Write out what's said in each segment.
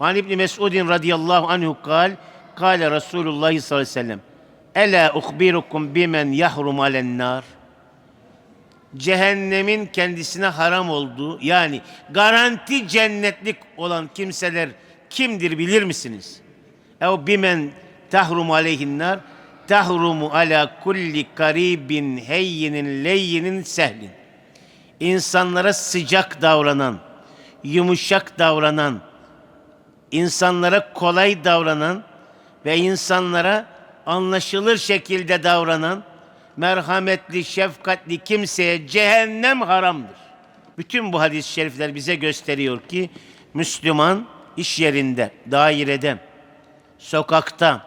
An İbni Mes'udin radıyallahu anhu kal, kale Resulullah sallallahu aleyhi ve sellem, Ela uhbirukum bimen yahrum alen nar. Cehennemin kendisine haram olduğu, yani garanti cennetlik olan kimseler kimdir bilir misiniz? Ev bimen tahrum aleyhin nar, tahrumu ala kulli karibin heyyinin leyyinin sehlin. İnsanlara sıcak davranan, yumuşak davranan, insanlara kolay davranan ve insanlara anlaşılır şekilde davranan merhametli, şefkatli kimseye cehennem haramdır. Bütün bu hadis-i şerifler bize gösteriyor ki Müslüman iş yerinde, dairede, sokakta,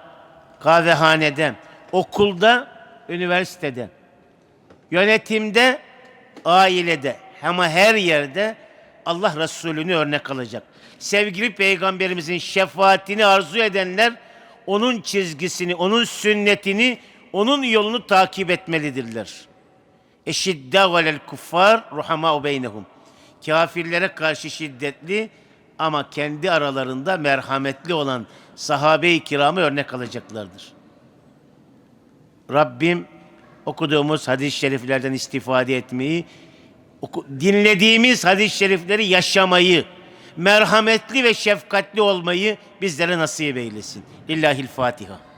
kahvehanede, okulda, üniversitede, yönetimde, ailede ama her yerde Allah Resulü'nü örnek alacak. Sevgili Peygamberimizin şefaatini arzu edenler onun çizgisini, onun sünnetini, onun yolunu takip etmelidirler. Eşidda velel kuffar ruhama beynehum. Kafirlere karşı şiddetli ama kendi aralarında merhametli olan sahabe-i kiramı örnek alacaklardır. Rabbim okuduğumuz hadis-i şeriflerden istifade etmeyi, dinlediğimiz hadis-i şerifleri yaşamayı, merhametli ve şefkatli olmayı bizlere nasip eylesin. Lillahil Fatiha.